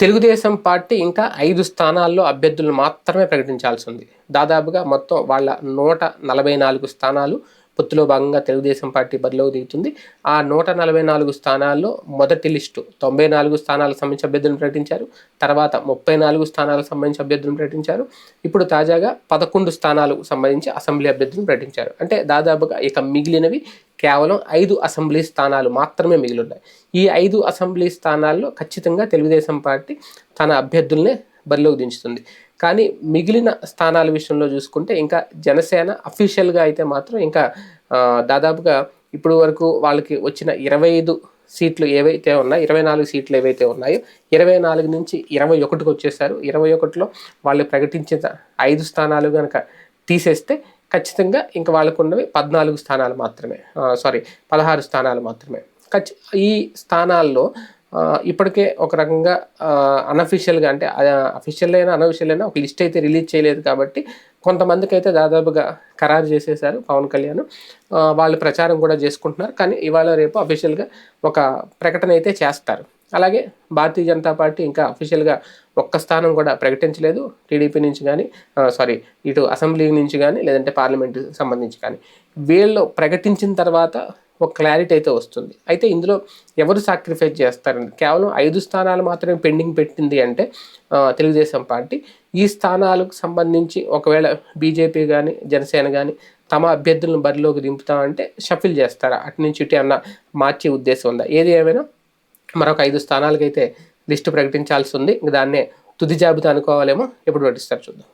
Telugu Desam party ఇంకా ఐదు స్థానాల్లో అభ్యర్థులను మాత్రమే ప్రకటించాల్సి ఉంది. దాదాపుగా మొత్తం వాళ్ళ నూట నలభై నాలుగు స్థానాలు పొత్తులో భాగంగా తెలుగుదేశం పార్టీ బరిలోకి దిగుతుంది. ఆ నూట నలభై నాలుగు స్థానాల్లో మొదటి లిస్టు తొంభై నాలుగు స్థానాలకు సంబంధించి అభ్యర్థులను ప్రకటించారు. తర్వాత ముప్పై నాలుగు స్థానాలకు సంబంధించి అభ్యర్థులను ప్రకటించారు. ఇప్పుడు తాజాగా పదకొండు స్థానాలకు సంబంధించి అసెంబ్లీ అభ్యర్థులను ప్రకటించారు. అంటే దాదాపుగా ఇక మిగిలినవి కేవలం ఐదు అసెంబ్లీ స్థానాలు మాత్రమే మిగిలి ఉన్నాయి. ఈ ఐదు అసెంబ్లీ స్థానాల్లో ఖచ్చితంగా తెలుగుదేశం పార్టీ తన అభ్యర్థుల్నే బరిలోకి దించుతుంది. కానీ మిగిలిన స్థానాల విషయంలో చూసుకుంటే ఇంకా జనసేన అఫీషియల్గా అయితే మాత్రం ఇంకా దాదాపుగా ఇప్పుడు వరకు వాళ్ళకి వచ్చిన ఇరవై ఐదు సీట్లు ఏవైతే ఉన్నాయో ఇరవై నాలుగు సీట్లు ఏవైతే ఉన్నాయో ఇరవై నాలుగు నుంచి ఇరవై ఒకటికి వచ్చేసారు. ఇరవై ఒకటిలో వాళ్ళు ప్రకటించిన ఐదు స్థానాలు కనుక తీసేస్తే ఖచ్చితంగా ఇంకా వాళ్ళకు ఉన్నవి పద్నాలుగు స్థానాలు మాత్రమే సారీ పదహారు స్థానాలు మాత్రమే. ఖచ్చి ఈ స్థానాల్లో ఇప్పటికే ఒక రకంగా అన్అఫీషియల్గా అంటే అఫీషియల్ అయినా అనఫిషియల్ అయినా ఒక లిస్ట్ అయితే రిలీజ్ చేయలేదు కాబట్టి కొంతమందికి అయితే దాదాపుగా ఖరారు చేసేశారు పవన్ కళ్యాణ్. వాళ్ళు ప్రచారం కూడా చేసుకుంటున్నారు. కానీ ఇవాళ రేపు అఫీషియల్గా ఒక ప్రకటన అయితే చేస్తారు. అలాగే భారతీయ జనతా పార్టీ ఇంకా అఫీషియల్గా ఒక్క స్థానం కూడా ప్రకటించలేదు. టీడీపీ నుంచి కానీ సారీ ఇటు అసెంబ్లీ నుంచి కానీ లేదంటే పార్లమెంట్ సంబంధించి కానీ. వీళ్ళు ప్రకటించిన తర్వాత ఒక క్లారిటీ అయితే వస్తుంది. అయితే ఇందులో ఎవరు సాక్రిఫైస్ చేస్తారండి? కేవలం ఐదు స్థానాలు మాత్రమే పెండింగ్ పెట్టింది అంటే తెలుగుదేశం పార్టీ. ఈ స్థానాలకు సంబంధించి ఒకవేళ బీజేపీ కానీ జనసేన కానీ తమ అభ్యర్థులను బరిలోకి దింపుతామంటే షఫిల్ చేస్తారా? అటు నుంచి ఇటు అన్న మార్చే ఉద్దేశం ఉందా? ఏది ఏమైనా? మరొక ఐదు స్థానాలకైతే లిస్టు ప్రకటించాల్సి ఉంది. ఇంక దాన్నే తుది జాబితా అనుకోవాలేమో? ఎప్పుడు ప్రకటిస్తారు చూద్దాం.